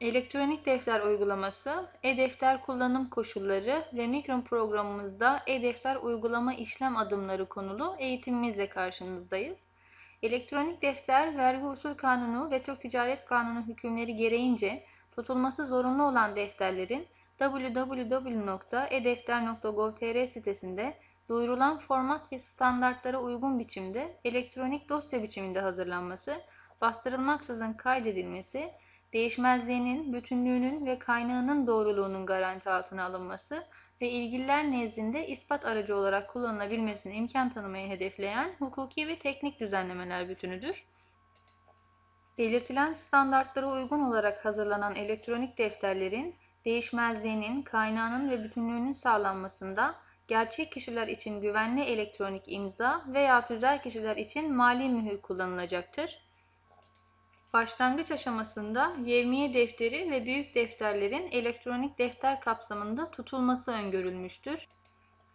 Elektronik defter uygulaması, e-defter kullanım koşulları ve mikro programımızda e-defter uygulama işlem adımları konulu eğitimimizle karşınızdayız. Elektronik defter, vergi usul kanunu ve Türk Ticaret Kanunu hükümleri gereğince tutulması zorunlu olan defterlerin www.edefter.gov.tr sitesinde duyurulan format ve standartlara uygun biçimde elektronik dosya biçiminde hazırlanması, bastırılmaksızın kaydedilmesi, değişmezliğinin, bütünlüğünün ve kaynağının doğruluğunun garanti altına alınması ve ilgililer nezdinde ispat aracı olarak kullanılabilmesine imkan tanımayı hedefleyen hukuki ve teknik düzenlemeler bütünüdür. Belirtilen standartlara uygun olarak hazırlanan elektronik defterlerin değişmezliğinin, kaynağının ve bütünlüğünün sağlanmasında gerçek kişiler için güvenli elektronik imza veya tüzel kişiler için mali mühür kullanılacaktır. Başlangıç aşamasında yevmiye defteri ve büyük defterlerin elektronik defter kapsamında tutulması öngörülmüştür.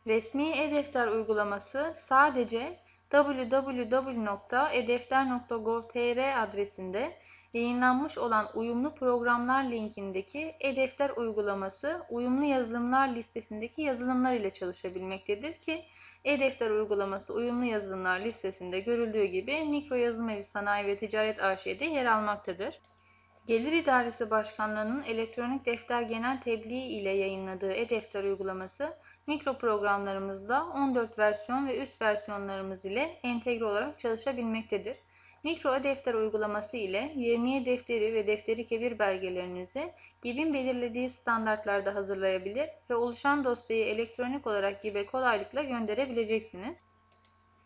Resmi e-defter uygulaması sadece www.edefter.gov.tr adresinde yayınlanmış olan uyumlu programlar linkindeki e-defter uygulaması uyumlu yazılımlar listesindeki yazılımlar ile çalışabilmektedir ki e-defter uygulaması uyumlu yazılımlar listesinde görüldüğü gibi Mikro Yazılım Evi Sanayi ve Ticaret AŞ'de yer almaktadır. Gelir İdaresi Başkanlığı'nın elektronik defter genel tebliği ile yayınladığı e-defter uygulaması mikro programlarımızda 14 versiyon ve üst versiyonlarımız ile entegre olarak çalışabilmektedir. Mikro defter uygulaması ile yevmiye defteri ve defteri kebir belgelerinizi GİB'in belirlediği standartlarda hazırlayabilir ve oluşan dosyayı elektronik olarak GİB'e kolaylıkla gönderebileceksiniz.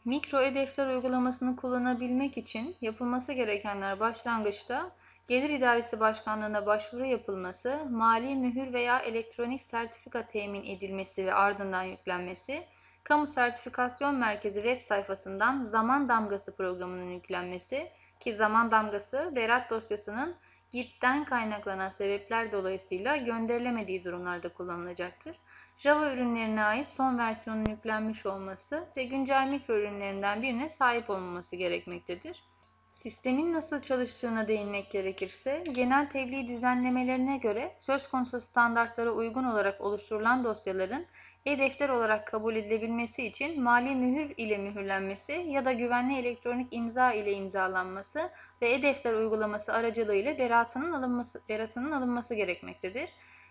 Mikro e-defter uygulamasını kullanabilmek için yapılması gerekenler başlangıçta Gelir İdaresi Başkanlığı'na başvuru yapılması, mali mühür veya elektronik sertifika temin edilmesi ve ardından yüklenmesi, Kamu Sertifikasyon Merkezi web sayfasından zaman damgası programının yüklenmesi ki zaman damgası berat dosyasının GİP'ten kaynaklanan sebepler dolayısıyla gönderilemediği durumlarda kullanılacaktır. Java ürünlerine ait son versiyonun yüklenmiş olması ve güncel mikro ürünlerinden birine sahip olmaması gerekmektedir. Sistemin nasıl çalıştığına değinmek gerekirse, genel tebliğ düzenlemelerine göre söz konusu standartlara uygun olarak oluşturulan dosyaların e-defter olarak kabul edilebilmesi için mali mühür ile mühürlenmesi ya da güvenli elektronik imza ile imzalanması ve e-defter uygulaması aracılığıyla beratının alınması, beratının alınması gerekmektedir.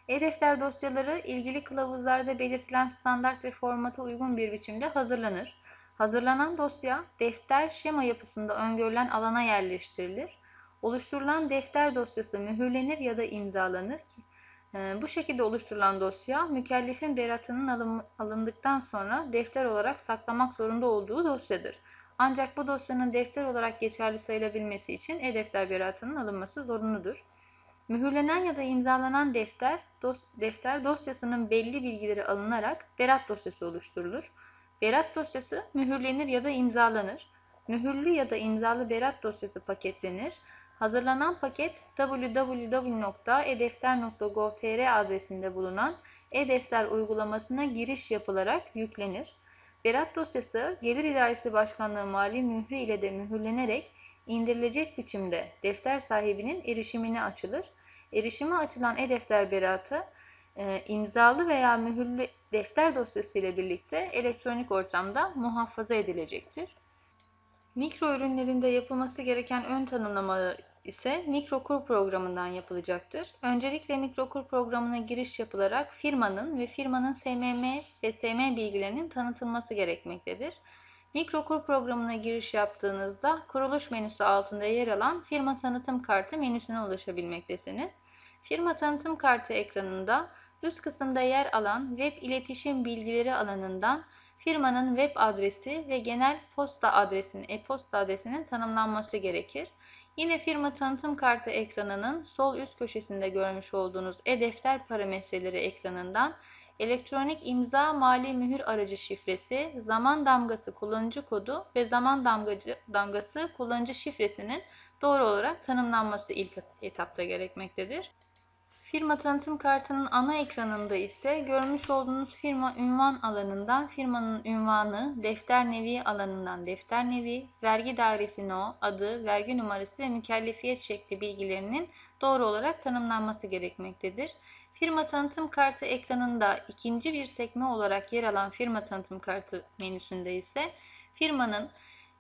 E-defter dosyaları ilgili kılavuzlarda belirtilen standart ve formata uygun bir biçimde hazırlanır. Hazırlanan dosya defter şema yapısında öngörülen alana yerleştirilir. Oluşturulan defter dosyası mühürlenir ya da imzalanır bu şekilde oluşturulan dosya mükellefin beratının alındıktan sonra defter olarak saklamak zorunda olduğu dosyadır. Ancak bu dosyanın defter olarak geçerli sayılabilmesi için e-defter beratının alınması zorunludur. Mühürlenen ya da imzalanan defter, dos, defter dosyasının belli bilgileri alınarak berat dosyası oluşturulur. Berat dosyası mühürlenir ya da imzalanır. Mühürlü ya da imzalı berat dosyası paketlenir. Hazırlanan paket www.edefter.gov.tr adresinde bulunan e-defter uygulamasına giriş yapılarak yüklenir. Berat dosyası Gelir İdaresi Başkanlığı Mali Mührü ile de mühürlenerek indirilecek biçimde defter sahibinin erişimine açılır. Erişime açılan e-defter beratı e, imzalı veya mühürlü defter dosyası ile birlikte elektronik ortamda muhafaza edilecektir. Mikro ürünlerinde yapılması gereken ön tanımlamalar ise mikrokur programından yapılacaktır. Öncelikle mikrokur programına giriş yapılarak firmanın ve firmanın SMM ve SM bilgilerinin tanıtılması gerekmektedir. Mikrokur programına giriş yaptığınızda kuruluş menüsü altında yer alan firma tanıtım kartı menüsüne ulaşabilmektesiniz. Firma tanıtım kartı ekranında üst kısımda yer alan web iletişim bilgileri alanından firmanın web adresi ve genel posta adresinin e-posta adresinin tanımlanması gerekir. Yine firma tanıtım kartı ekranının sol üst köşesinde görmüş olduğunuz e-defter parametreleri ekranından elektronik imza mali mühür aracı şifresi, zaman damgası kullanıcı kodu ve zaman damgacı, damgası kullanıcı şifresinin doğru olarak tanımlanması ilk etapta gerekmektedir. Firma tanıtım kartının ana ekranında ise görmüş olduğunuz firma ünvan alanından firmanın ünvanı, defter nevi alanından defter nevi, vergi dairesi no, adı, vergi numarası ve mükellefiyet şekli bilgilerinin doğru olarak tanımlanması gerekmektedir. Firma tanıtım kartı ekranında ikinci bir sekme olarak yer alan firma tanıtım kartı menüsünde ise firmanın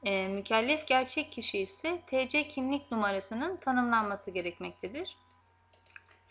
e, mükellef gerçek kişi ise TC kimlik numarasının tanımlanması gerekmektedir.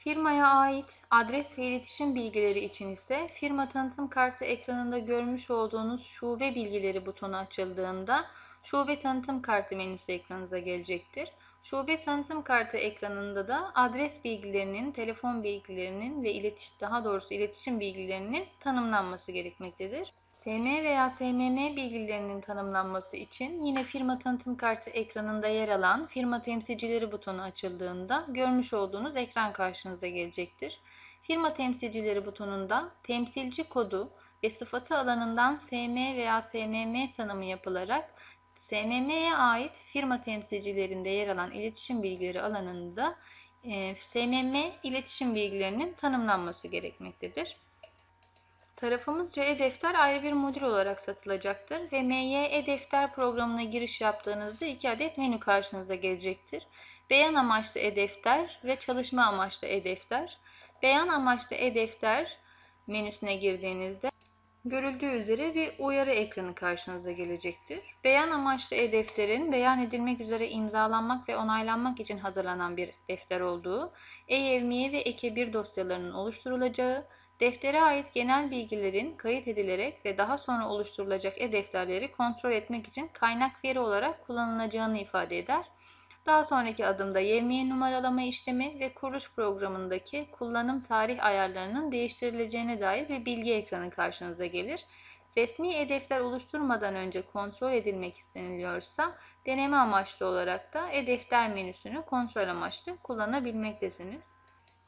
Firmaya ait adres ve iletişim bilgileri için ise firma tanıtım kartı ekranında görmüş olduğunuz şube bilgileri butonu açıldığında şube tanıtım kartı menüsü ekranınıza gelecektir. Şube tanıtım kartı ekranında da adres bilgilerinin, telefon bilgilerinin ve iletiş daha doğrusu iletişim bilgilerinin tanımlanması gerekmektedir. SM veya SMM bilgilerinin tanımlanması için yine firma tanıtım kartı ekranında yer alan firma temsilcileri butonu açıldığında görmüş olduğunuz ekran karşınıza gelecektir. Firma temsilcileri butonunda temsilci kodu ve sıfatı alanından SM veya SMM tanımı yapılarak SMM'ye ait firma temsilcilerinde yer alan iletişim bilgileri alanında e, SMM iletişim bilgilerinin tanımlanması gerekmektedir. Tarafımızca e-defter ayrı bir modül olarak satılacaktır ve MY e-defter programına giriş yaptığınızda iki adet menü karşınıza gelecektir. Beyan amaçlı e-defter ve çalışma amaçlı e-defter. Beyan amaçlı e-defter menüsüne girdiğinizde Görüldüğü üzere bir uyarı ekranı karşınıza gelecektir. Beyan amaçlı e-defterin beyan edilmek üzere imzalanmak ve onaylanmak için hazırlanan bir defter olduğu, e-evmiye ve eke1 dosyalarının oluşturulacağı, deftere ait genel bilgilerin kayıt edilerek ve daha sonra oluşturulacak e-defterleri kontrol etmek için kaynak veri olarak kullanılacağını ifade eder. Daha sonraki adımda yevmiye numaralama işlemi ve kuruluş programındaki kullanım tarih ayarlarının değiştirileceğine dair bir bilgi ekranı karşınıza gelir. Resmi e-defter oluşturmadan önce kontrol edilmek isteniliyorsa deneme amaçlı olarak da e-defter menüsünü kontrol amaçlı kullanabilmektesiniz.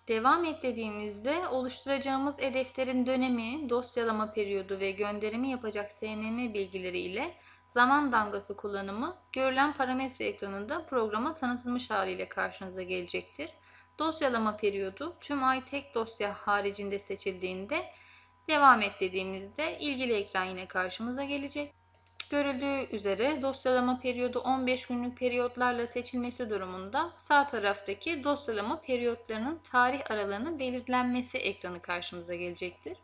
Devam et dediğimizde oluşturacağımız e-defterin dönemi, dosyalama periyodu ve gönderimi yapacak SMM bilgileri ile zaman damgası kullanımı görülen parametre ekranında programa tanıtılmış haliyle karşınıza gelecektir. Dosyalama periyodu tüm ay tek dosya haricinde seçildiğinde devam et dediğimizde ilgili ekran yine karşımıza gelecek. Görüldüğü üzere dosyalama periyodu 15 günlük periyotlarla seçilmesi durumunda sağ taraftaki dosyalama periyotlarının tarih aralığının belirlenmesi ekranı karşımıza gelecektir.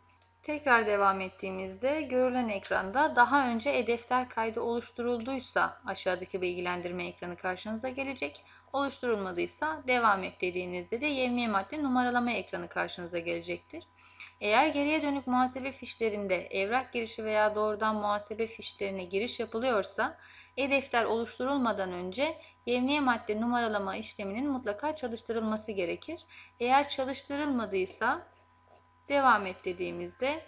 Tekrar devam ettiğimizde görülen ekranda daha önce e-defter kaydı oluşturulduysa aşağıdaki bilgilendirme ekranı karşınıza gelecek. Oluşturulmadıysa devam et dediğinizde de yevmiye madde numaralama ekranı karşınıza gelecektir. Eğer geriye dönük muhasebe fişlerinde evrak girişi veya doğrudan muhasebe fişlerine giriş yapılıyorsa e-defter oluşturulmadan önce yevmiye madde numaralama işleminin mutlaka çalıştırılması gerekir. Eğer çalıştırılmadıysa Devam et dediğimizde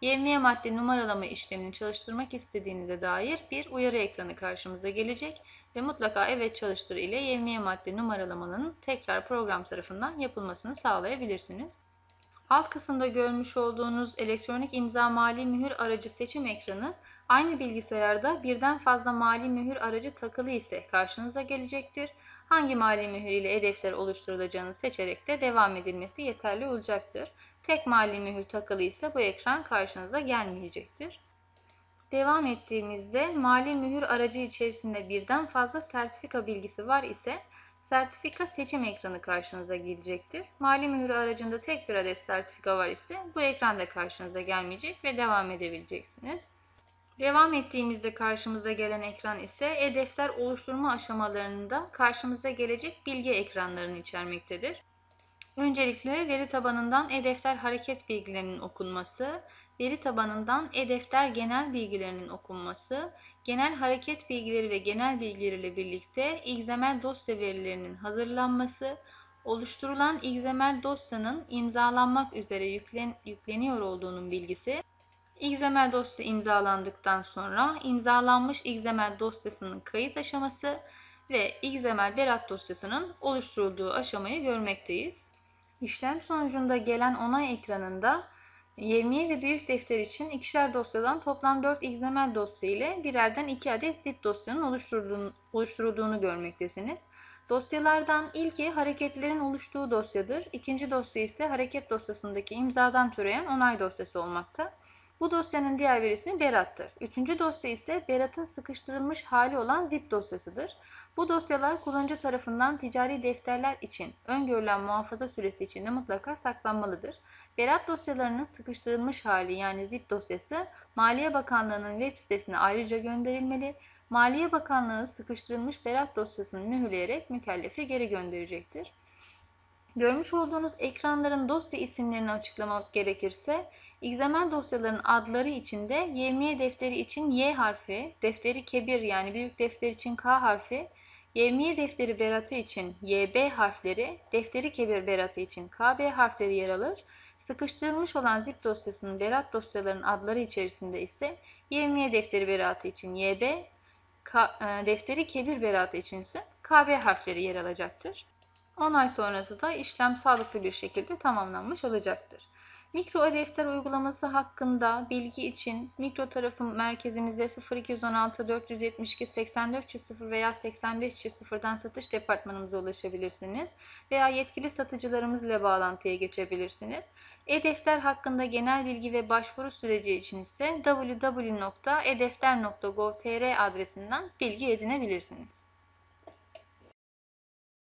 yevmiye madde numaralama işlemini çalıştırmak istediğinize dair bir uyarı ekranı karşımıza gelecek ve mutlaka evet çalıştır ile yevmiye madde numaralamanın tekrar program tarafından yapılmasını sağlayabilirsiniz. Alt kısımda görmüş olduğunuz elektronik imza mali mühür aracı seçim ekranı aynı bilgisayarda birden fazla mali mühür aracı takılı ise karşınıza gelecektir. Hangi mali mühür ile e-defter oluşturulacağını seçerek de devam edilmesi yeterli olacaktır. Tek mali mühür takılı ise bu ekran karşınıza gelmeyecektir. Devam ettiğimizde mali mühür aracı içerisinde birden fazla sertifika bilgisi var ise sertifika seçim ekranı karşınıza gelecektir. Mali mühür aracında tek bir adet sertifika var ise bu ekran da karşınıza gelmeyecek ve devam edebileceksiniz. Devam ettiğimizde karşımıza gelen ekran ise e-defter oluşturma aşamalarında karşımıza gelecek bilgi ekranlarını içermektedir. Öncelikle veri tabanından e-defter hareket bilgilerinin okunması, veri tabanından e-defter genel bilgilerinin okunması, genel hareket bilgileri ve genel bilgiler ile birlikte XML dosya verilerinin hazırlanması, oluşturulan XML dosyanın imzalanmak üzere yüklen, yükleniyor olduğunun bilgisi, XML dosya imzalandıktan sonra imzalanmış XML dosyasının kayıt aşaması ve XML berat dosyasının oluşturulduğu aşamayı görmekteyiz. İşlem sonucunda gelen onay ekranında yevmiye ve büyük defter için ikişer dosyadan toplam 4 XML dosya ile birerden 2 adet zip dosyanın oluşturulduğunu, görmektesiniz. Dosyalardan ilki hareketlerin oluştuğu dosyadır. İkinci dosya ise hareket dosyasındaki imzadan türeyen onay dosyası olmakta. Bu dosyanın diğer bir ismi Berat'tır. Üçüncü dosya ise Berat'ın sıkıştırılmış hali olan zip dosyasıdır. Bu dosyalar kullanıcı tarafından ticari defterler için öngörülen muhafaza süresi içinde mutlaka saklanmalıdır. Berat dosyalarının sıkıştırılmış hali yani zip dosyası Maliye Bakanlığı'nın web sitesine ayrıca gönderilmeli. Maliye Bakanlığı sıkıştırılmış Berat dosyasını mühürleyerek mükellefe geri gönderecektir. Görmüş olduğunuz ekranların dosya isimlerini açıklamak gerekirse XML dosyaların adları içinde YMY defteri için Y harfi, defteri kebir yani büyük defter için K harfi, YMY defteri beratı için YB harfleri, defteri kebir beratı için KB harfleri yer alır. Sıkıştırılmış olan zip dosyasının berat dosyalarının adları içerisinde ise YMY defteri beratı için YB, e, defteri kebir beratı için ise KB harfleri yer alacaktır. 10 ay sonrası da işlem sağlıklı bir şekilde tamamlanmış olacaktır. Mikro defter uygulaması hakkında bilgi için mikro tarafı merkezimize 0216 472 8400 veya 8500'dan satış departmanımıza ulaşabilirsiniz veya yetkili satıcılarımız ile bağlantıya geçebilirsiniz. E-defter hakkında genel bilgi ve başvuru süreci için ise www.edefter.gov.tr adresinden bilgi edinebilirsiniz.